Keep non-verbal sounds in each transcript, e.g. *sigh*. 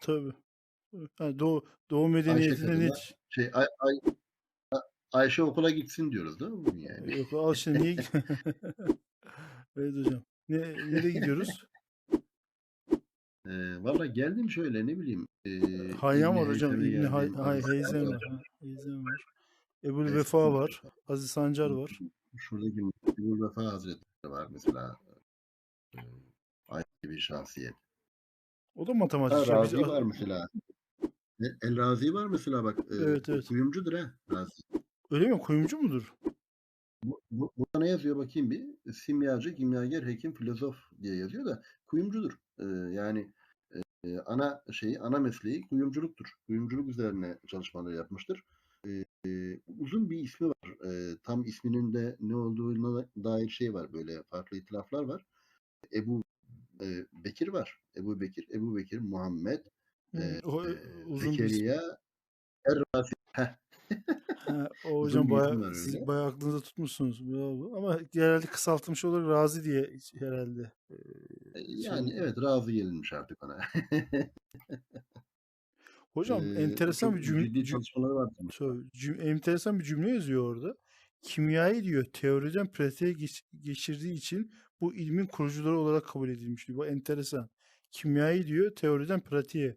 Tabii. Ha, Doğu Doğu Ayşe medeniyetinde kadına net şey Ay Ay Ayşe okula gitsin diyoruz değil mi yani? Yok al şimdi niye *laughs* Evet hocam. Ne nereye gidiyoruz? Eee, valla geldim şöyle ne bileyim, eee, Hayyam İbni var hocam. İbni Hay. Hay Sancar var. Ebu'l Eski Vefa var. Aziz Sancar var. Şuradaki Ebu'l-Vefa Hazretleri var mesela. Ayrı bir şahsiyet. O da Ha, matematikçi. Biz Razi var mesela. E El Razi var mesela bak, eee, Evet, o evet. kuyumcudur ha Razi. Öyle mi? Kuyumcu mudur? Bu bu burada ne yazıyor bakayım bir? Simyacı, kimyager, hekim, filozof diye yazıyor da kuyumcudur. Eee, yani, eee, ana şeyi, ana mesleği kuyumculuktur. Kuyumculuk üzerine çalışmalar yapmıştır. Eee, uzun bir ismi var. Eee, tam isminin de ne olduğuna dair şey var, böyle farklı itilaflar var. Ebu, eee, Bekir var. Ebubekir, Ebubekir Muhammed, Hımm. eee, O, eee, uzun bir. Zekeriya. Heh. Ha, o *laughs* hocam bir bayağı var siz bayağı aklınızda tutmuşsunuz. Bravo. Ama genelde kısaltılmış olarak Razi diye herhâlde, eee, Eee, yani evet, razı gelinmiş artık ona. *laughs* Hocam Eee, enteresan bir cüm ciddi cüm çalışmaları vardır mesela. Tabii, cüm enteresan bir cümle yazıyor orada. Kimyayı diyor teoriden pratiğe geç geçirdiği için bu ilmin kurucuları olarak kabul edilmiş diyor. Bu enteresan. Kimyayı diyor teoriden pratiğe.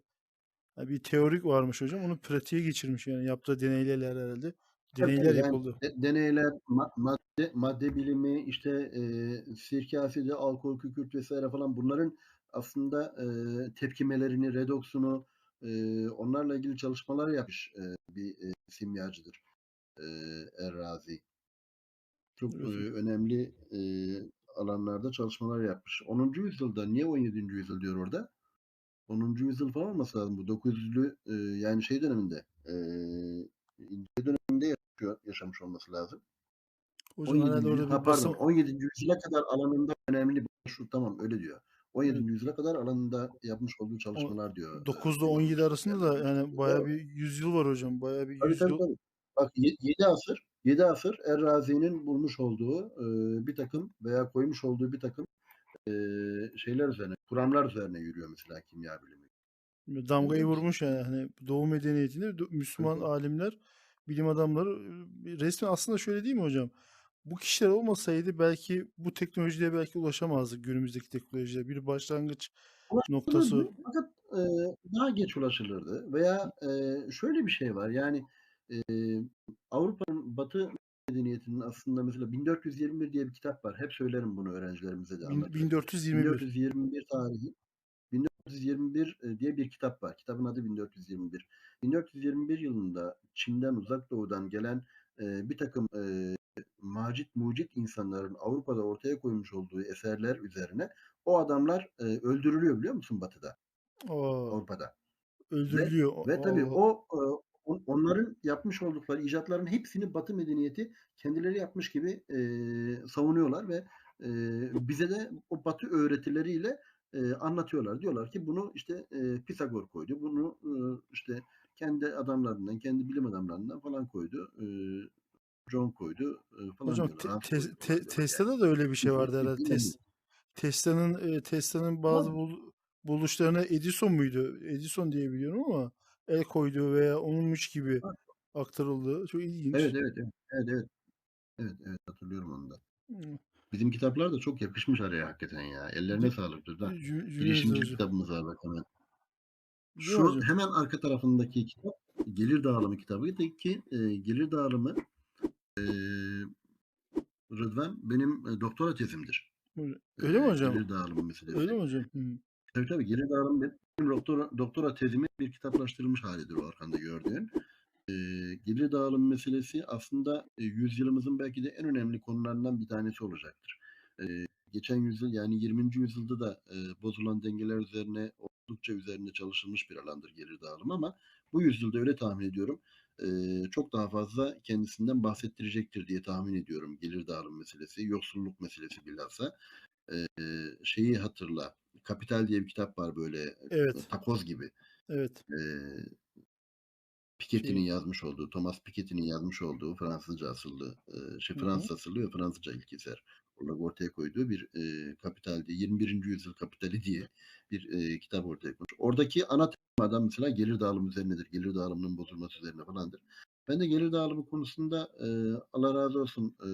Ya bir teorik varmış hocam. Onu pratiğe geçirmiş yani yaptığı deneylerle herhâlde. Tabii, Deneyler. Yani yapıldı. de deneyler, ma madde madde bilimi, işte, eee, sirke asidi, alkol, kükürt vs. falan bunların aslında, eee, tepkimelerini, redoksunu, eee, onlarla ilgili çalışmalar yapmış, eee, bir, eee, simyacıdır, eee, Er-Razi. Çok, hocam. önemli, eee, alanlarda çalışmalar yapmış. 10. yüzyılda, niye 17. yüzyıl diyor orada? 10. yüzyıl falan olması lazım bu. 900'lü, eee, yani şey döneminde, eee, döneminde yaşıyor yaşamış olması lazım. Hocam herhâlde 17. orada yüzyıl, ha pardon, basım 17. yüzyıla kadar alanında önemli şu tamam öyle diyor. 17. Evet. yüzyıla kadar alanında yapmış olduğu O çalışmalar diyor, eee, 9'da diyor 17 arasında da yani Doğru. bir yüzyıl var hocam. Bayağı bir Tabii, tabii, yüzyıl tabii. Bak ye 7 asır 7 asır Er-Razi'nin bulmuş olduğu, eee, birtakım veya koymuş olduğu birtakım, eee, şeyler üzerine, kuramlar üzerine yürüyor mesela kimya bilimi. damgayı vurmuş yani hani Doğu medeniyetinde do Tabii, Müslüman tabii. alimler, bilim adamları, eee, resmen aslında şöyle değil mi hocam? Bu kişiler olmasaydı belki bu teknolojilere belki ulaşamazdık günümüzdeki teknolojilere. Bir başlangıç noktası fakat, eee, daha geç ulaşılırdı veya, eee, şöyle bir şey var yani, eee, Avrupa'nın Batı medeniyetinin aslında mesela 1421 diye bir kitap var. Hep söylerim bunu öğrencilerimize de anlatırım. 1421 1421 tarihi 1421, eee, diye bir kitap var. Kitabın adı 1421. 1421 yılında Çin'den, Uzak Doğu'dan gelen, eee, birtakım, eee, macit mucit insanların Avrupa'da ortaya koymuş olduğu eserler üzerine o adamlar, eee, öldürülüyor biliyor musun Batı'da, A! Avrupa'da. Ve Öldürülüyor. O ve tabii o, on onların yapmış oldukları icatların hepsini Batı medeniyeti kendileri yapmış gibi, eee, savunuyorlar ve, eee, bize de o Batı öğretileriyle, eee, anlatıyorlar. Diyorlar ki bunu işte, eee, Pisagor koydu. Bunu, ııı, işte kendi adamlarından, kendi bilim adamlarından falan koydu. Eee, John koydu, eee, falan Hocam diyorlar. te te yani. Tesla'da da öyle bir şey vardı belli. Tes Tesla'nın, eee, Tesla'nın bazı bul buluşlarına Edison muydu? Edison diye biliyorum ama el koyduğu veya onunmuş gibi aktarıldığı çok ilginç. Evet, evet, evet. Evet, evet. Evet, evet hatırlıyorum onu da. Bizim kitaplar da çok yakışmış araya hakikaten ya. Ellerine sağlık Bilişimci hocam. kitabımız var hemen. Şu hocam? hemen arka tarafındaki kitap Gelir Dağılımı kitabıydı ki, eee, Gelir Dağılımı, eee, Rıdvan benim, eee, doktora tezimdir. Öyle öyle mi hocam? gelir dağılımı meselesi. Öyle mi hocam? Tabii, tabii. Gelir dağılımı benim doktora doktora tezimin bir kitaplaştırılmış hâlidir o arkanda gördüğün. Eee, gelir dağılımı meselesi aslında, eee, yüzyılımızın belki de en önemli konularından bir tanesi olacaktır. Eee, geçen yüzyıl yani 20. yüzyılda da, eee, bozulan dengeler üzerine oldukça üzerinde çalışılmış bir alandır gelir dağılımı ama bu yüzyılda öyle tahmin ediyorum, eee, çok daha fazla kendisinden bahsettirecektir diye tahmin ediyorum gelir dağılımı meselesi, yoksulluk meselesi bilhassa. Eee, şeyi hatırla, Kapital diye bir kitap var böyle, Evet. takoz gibi. Evet. Eee, Piketty'nin Şey yazmış olduğu, Thomas Piketty'nin yazmış olduğu Fransızca asıllı, eee, şey. Fransız asıllı ve Fransızca ilk eser olarak ortaya koyduğu bir, eee, Kapital diye 21. yüzyıl kapitali diye bir, eee, kitap ortaya koymuş. Oradaki ana tema adam mesela gelir dağılımı üzerinedir. Gelir dağılımının bozulması üzerine falandır. Ben de gelir dağılımı konusunda e, Allah razı olsun e,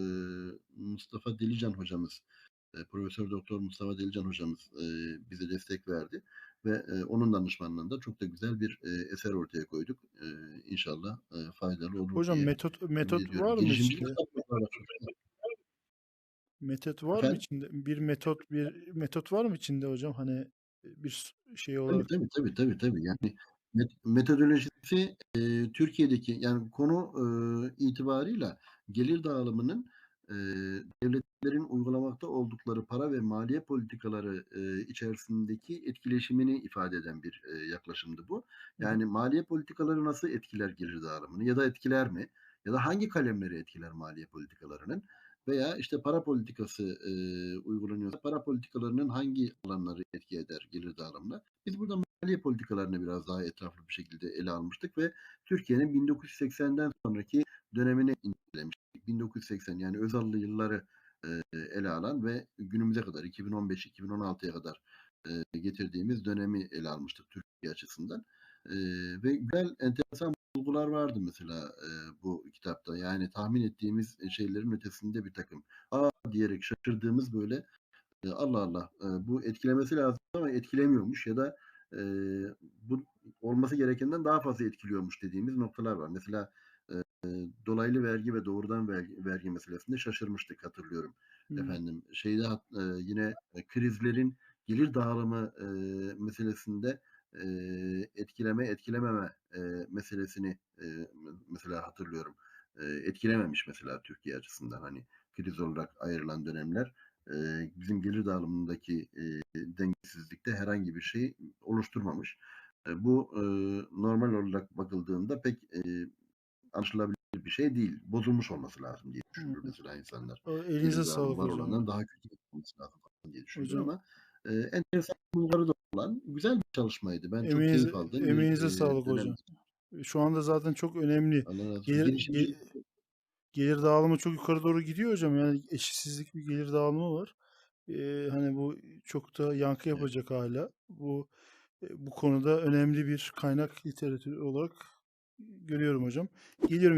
Mustafa Delican hocamız, e, Profesör Doktor Mustafa Delican hocamız e, bize destek verdi ve e, onun danışmanlığında çok da güzel bir e, eser ortaya koyduk. E, inşallah e, faydalı olur Hocam diye metot metot var mı içinde? var. Metot var mı Efendim? içinde? Bir metot bir metot var mı içinde hocam? Hani bir şey olarak. tabii tabii tabii tabii. Yani met- metodolojisi e, Türkiye'deki yani konu e, itibarıyla gelir dağılımının e, devletlerin uygulamakta oldukları para ve maliye politikaları e, içerisindeki etkileşimini ifade eden bir e, yaklaşımdı bu. Yani maliye politikaları nasıl etkiler gelir dağılımını ya da etkiler mi? Ya da hangi kalemleri etkiler maliye politikalarının? Veya işte para politikası e, uygulanıyorsa para politikalarının hangi alanları etki eder gelir dağılımına? Biz burada maliye politikalarını biraz daha etraflı bir şekilde ele almıştık ve Türkiye'nin 1980'den sonraki dönemini incelemiştik. 1980 yani Özal'lı yılları ele alan ve günümüze kadar 2015-2016'ya kadar getirdiğimiz dönemi ele almıştık Türkiye açısından. Ve güzel enteresan bulgular vardı mesela bu kitapta. Yani tahmin ettiğimiz şeylerin ötesinde bir takım. Aa diyerek şaşırdığımız böyle Allah Allah bu etkilemesi lazım ama etkilemiyormuş ya da bu olması gerekenden daha fazla etkiliyormuş dediğimiz noktalar var. Mesela dolaylı vergi ve doğrudan vergi, vergi meselesinde şaşırmıştık hatırlıyorum. Hmm. Efendim şeyde e, yine krizlerin gelir dağılımı e, meselesinde e, etkileme etkilememe e, meselesini e, mesela hatırlıyorum. E, etkilememiş mesela Türkiye açısından hani kriz olarak ayrılan dönemler e, bizim gelir dağılımındaki e, dengesizlikte herhangi bir şey oluşturmamış. E, bu e, normal olarak bakıldığında pek e, anlaşılabilir bir şey değil. Bozulmuş olması lazım diye düşünür mesela insanlar. Elinize sağlık var hocam. olandan daha kötü olması lazım diye düşünülür Hocam ama e, enteresan bulguları da olan güzel bir çalışmaydı. Ben çok emeğinize keyif aldığım bir emeğinize e, sağlık dönem. hocam. Şu anda zaten çok önemli. Gelir, Girişimci ge- gelir dağılımı çok yukarı doğru gidiyor hocam. Yani eşitsizlik bir gelir dağılımı var. Ee, hani bu çok da yankı evet. yapacak hala. Bu e, bu konuda önemli bir kaynak literatür olarak görüyorum hocam. Geliyorum